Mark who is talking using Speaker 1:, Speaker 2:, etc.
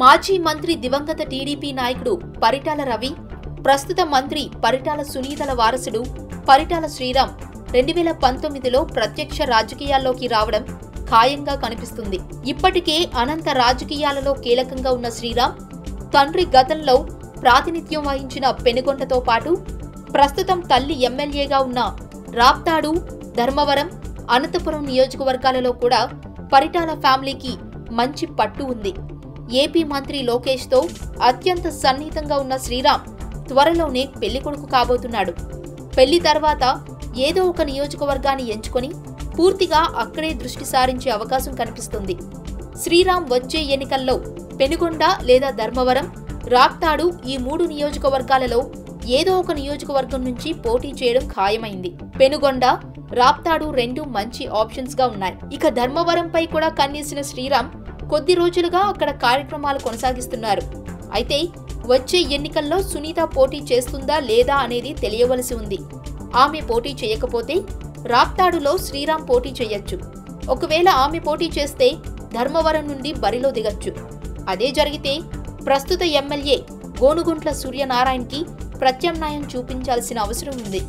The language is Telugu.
Speaker 1: మాజీ మంత్రి దివంగత టీడీపీ నాయకుడు పరిటాల రవి ప్రస్తుత మంత్రి పరిటాల సునీతల వారసుడు పరిటాల శ్రీరామ్ రెండు వేల పంతొమ్మిదిలో ప్రత్యక్ష రాజకీయాల్లోకి రావడం ఖాయంగా కనిపిస్తుంది. ఇప్పటికే అనంత రాజకీయాలలో కీలకంగా ఉన్న శ్రీరామ్ తండ్రి గతంలో ప్రాతినిధ్యం వహించిన పెనుగొండతో పాటు ప్రస్తుతం తల్లి ఎమ్మెల్యేగా ఉన్న రాప్తాడు ధర్మవరం అనంతపురం నియోజకవర్గాలలో కూడా పరిటాల ఫ్యామిలీకి మంచి పట్టు ఉంది. ఏపీ మంత్రి లోకేష్తో అత్యంత సన్నిహితంగా ఉన్న శ్రీరామ్ త్వరలోనే పెళ్ళి కొడుకు కాబోతున్నాడు. పెళ్ళి తర్వాత ఏదో ఒక నియోజకవర్గాన్ని ఎంచుకొని పూర్తిగా అక్కడే దృష్టి సారించే అవకాశం కనిపిస్తుంది. శ్రీరామ్ వచ్చే ఎన్నికల్లో పెనుగొండ లేదా ధర్మవరం రాక్తాడు ఈ మూడు నియోజకవర్గాలలో ఏదో ఒక నియోజకవర్గం నుంచి పోటీ చేయడం ఖాయమైంది. పెనుగొండ రాప్తాడు రెండు మంచి ఆప్షన్స్గా ఉన్నాయి. ఇక ధర్మవరంపై కూడా కన్నేసిన శ్రీరామ్ కొద్ది రోజులుగా అక్కడ కార్యక్రమాలు కొనసాగిస్తున్నారు. అయితే వచ్చే ఎన్నికల్లో సునీత పోటీ చేస్తుందా లేదా అనేది తెలియవలసి ఉంది. ఆమె పోటీ చేయకపోతే రాప్తాడులో శ్రీరామ్ పోటీ చేయొచ్చు. ఒకవేళ ఆమె పోటీ చేస్తే ధర్మవరం నుండి బరిలో దిగచ్చు. అదే జరిగితే ప్రస్తుత ఎమ్మెల్యే గోనుగుంట్ల సూర్యనారాయణకి ప్రత్యామ్నాయం చూపించాల్సిన అవసరం ఉంది.